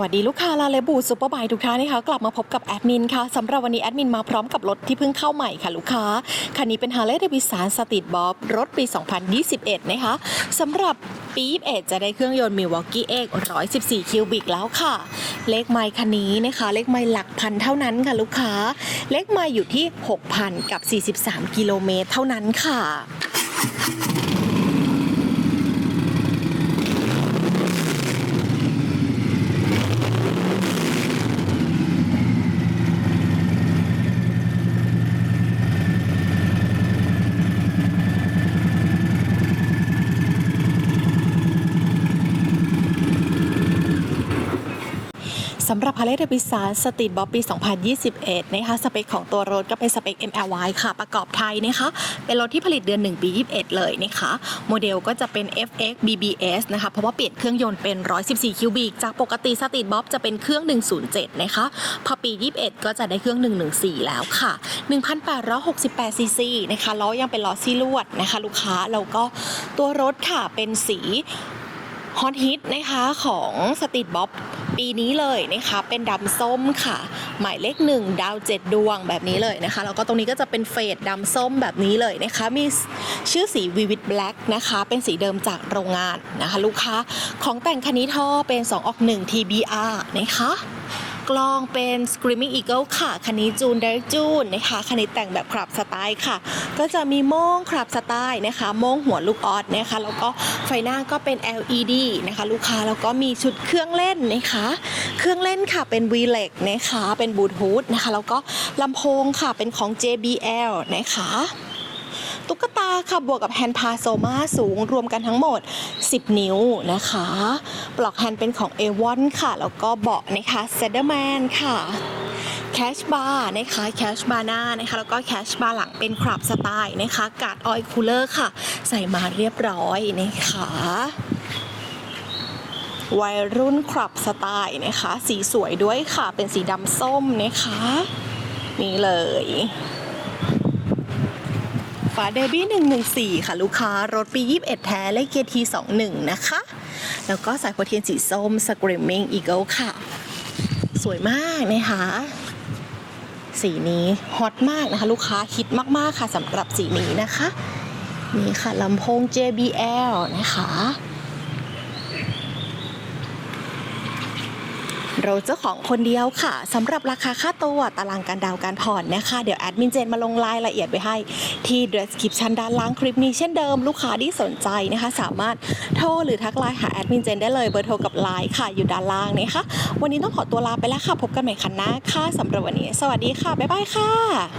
สวัสดีลูกค้าลาเลบูซูเปอร์ไบทุกท่านนะคะกลับมาพบกับแอดมินค่ะสำหรับวันนี้แอดมินมาพร้อมกับรถที่เพิ่งเข้าใหม่ค่ะลูกค้า คันนี้เป็น Harley Davidson Street Bob รถปี 2021 นะคะสำหรับปี21จะได้เครื่องยนต์ Milwaukee X 114 คิวบิกแล้วค่ะ เลขไมล์คันนี้นะคะ เลขไมล์หลักพันเท่านั้นค่ะลูกค้า เลขไมล์อยู่ที่ 6,000 กับ 43 กิโลเมตรเท่านั้นค่ะ สำหรับ Harley Davidson Street Bob ปี 2021 นะคะ สเปคของตัวรถก็เป็นสเปค MLY ค่ะ ประกอบไทยนะคะ เป็นรถที่ผลิตเดือน 1 ปี 21 เลยนะคะ โมเดลก็จะเป็น FX BBS นะคะ เพราะว่าเปลี่ยนเครื่องยนต์เป็น 114 คิวบิก จากปกติ Street Bob จะเป็นเครื่อง 107 นะคะ พอปี 21 ก็จะได้เครื่อง 114 แล้วค่ะ 1,868ซีซีนะคะล้อยังเป็นล้อซี่ลวดนะคะ ลูกค้า แล้วก็ตัวรถค่ะเป็นสีฮอตฮิตนะคะของสตรีทบ๊อบ ปีนี้เลยนะคะ เป็นดำส้มค่ะ หมายเลขหนึ่งดาวเจ็ดดวงแบบนี้เลยนะคะ แล้วก็ตรงนี้ก็จะเป็นเฟดดำส้มแบบนี้เลยนะคะ มีชื่อสีวิวิตแบล็กนะคะ เป็นสีเดิมจากโรงงานนะคะ ลูกค้าของแต่งคันนี้ท่อเป็น 2 ออก 1 TBR นะคะ กลองเป็น Screaming Eagle ค่ะ คันนี้จูน Direct จูนนะคะคันนี้แต่งแบบขับสไตล์ค่ะ ก็จะมีโม่งขับสไตล์นะคะโม่งหัวลูกออดนะคะแล้วก็ไฟหน้าก็เป็น LED นะคะลูกค้าแล้วก็มีชุดเครื่องเล่นนะคะ เครื่องเล่นค่ะเป็น v l e c นะคะเป็นบลูทูธนะคะแล้วก็ลำโพงค่ะเป็นของ JBL นะคะ ตุ๊กตาค่ะบวกกับแฮนด์พาโซมาสูงรวมกันทั้งหมด 10 นิ้วนะคะ ปลอกแฮนด์เป็นของ a อ o n ค่ะ แล้วก็เบาะนะคะเซเดอร์แมนค่ะแคชบาร์นะคะแคชบาร์หน้านะคะแล้วก็แคชบาร์หลังเป็นคราบสไตล์นะคะกาดออยคูลเลอร์ค่ะ ใส่มาเรียบร้อยนะคะวัยรุ่นคลับสไตล์นะคะ สีสวยด้วยค่ะ เป็นสีดำส้มนะคะ นี่เลย ฝาเดบี้114 ค่ะลูกค้ารถปี 21 แท้เลขเกียร์ที21 นะคะ แล้วก็สายโพเทียนสีส้ม Screaming Eagle ค่ะ สวยมากนะคะ สีนี้ฮอตมากนะคะ ลูกค้าฮิตมาก ๆ ค่ะสำหรับสีนี้นะคะ นี่ค่ะลำโพง JBL นะคะ ราเจ้าของคนเดียวค่ะสำหรับราคาค่าตัวตารางการดาวน์การผ่อนนะคะ เดี๋ยวแอดมินเจนมาลงรายละเอียดไว้ให้ที่ description ด้านล่างคลิปนี้เช่นเดิมลูกค้าที่สนใจนะคะ สามารถโทรหรือทักไลน์หาแอดมินเจนได้เลยเบอร์โทรกับไลน์ค่ะอยู่ด้านล่างนะคะ วันนี้ต้องขอตัวลาไปแล้วค่ะ พบกันใหม่ครั้งหน้าค่ะสำหรับวันนี้ สวัสดีค่ะ บ๊ายบายค่ะ